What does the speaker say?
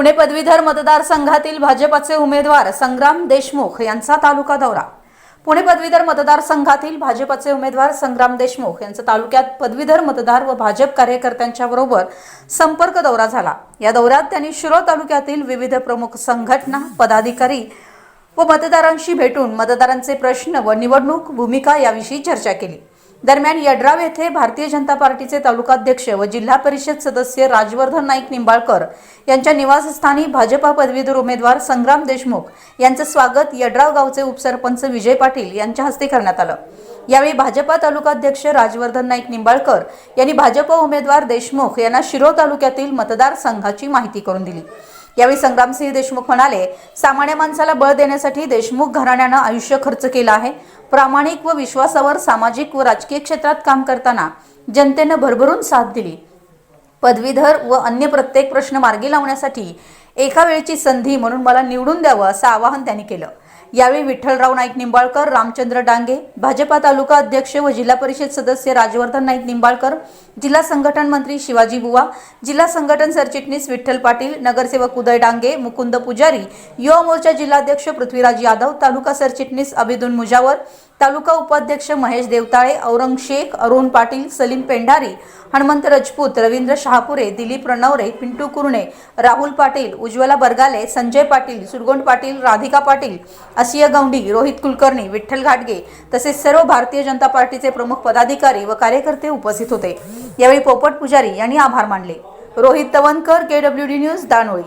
पुणे पदवीधर मतदारसंघातील भाजपाचे उमेदवार संग्राम देशमुख यांचा तालुका दौरा. पुणे पदवीधर मतदारसंघातील भाजपचे उमेदवार संग्राम देशमुख यांचा तालुक्यात पदवीधर मतदार व भाजप कार्यकर्त्यांच्या बरोबर संपर्क दौरा झाला. या दौऱ्यात त्यांनी शिरोळ तालुक्यातील विविध प्रमुख संघटना पदाधिकारी व मतदारांशी भेटून मतदारांचे प्रश्न व निवडणूक भूमिका याविषयी चर्चा केली. दरम्यान यड्राव येथे भारतीय जनता पार्टीचे तालुकाध्यक्ष व जिल्हा परिषद सदस्य राजवर्धन नाईक निंबाळकर यांच्या निवासस्थानी भाजपा पदवीधर उमेदवार संग्राम देशमुख यांचं स्वागत यड्राव गावचे उपसरपंच विजय पाटील यांच्या हस्ते करण्यात आलं. यावेळी भाजपा तालुकाध्यक्ष राजवर्धन नाईक निंबाळकर यांनी भाजप उमेदवार देशमुख यांना शिरो तालुक्यातील मतदारसंघाची माहिती करून दिली. यावेळी संग्रामसिंह देशमुख म्हणाले सामान्य माणसाला बळ देण्यासाठी देशमुख घराण्यानं आयुष्य खर्च केलं आहे. प्रामाणिक व विश्वासावर सामाजिक व राजकीय क्षेत्रात काम करताना जनतेनं भरभरून साथ दिली. पदवीधर व अन्य प्रत्येक प्रश्न मार्गी लावण्यासाठी एका वेळची संधी म्हणून मला निवडून द्यावं असं आवाहन त्यांनी केलं. यावेळी विठ्ठलराव नाईक निंबाळकर रामचंद्र डांगे भाजपा तालुका अध्यक्ष व जिल्हा परिषद सदस्य राजवर्धन नाईक निंबाळकर जिल्हा संघटन मंत्री शिवाजी बुवा जिल्हा संघटन सरचिटणीस विठ्ठल पाटील नगरसेवक उदय डांगे मुकुंद पुजारी युवा मोर्चा जिल्हाध्यक्ष पृथ्वीराज यादव तालुका सरचिटणीस अभिदून मुजावर तालुका उपाध्यक्ष महेश देवताळे औरंग शेख अरुण पाटील सलीम पेंढारी हनुमंत राजपूत रवींद्र शहापुरे दिलीप रणवरे पिंटू कुरणे राहुल पाटील उज्ज्वला बरगाले संजय पाटील सुरगोंड पाटील राधिका पाटील असिया गौंडी रोहित कुलकर्णी विठ्ठल घाटगे तसेच सर्व भारतीय जनता पार्टीचे प्रमुख पदाधिकारी व कार्यकर्ते उपस्थित होते. यावेळी पोपट पुजारी यांनी आभार मानले. Rohit Tavankar K W D news Danoli.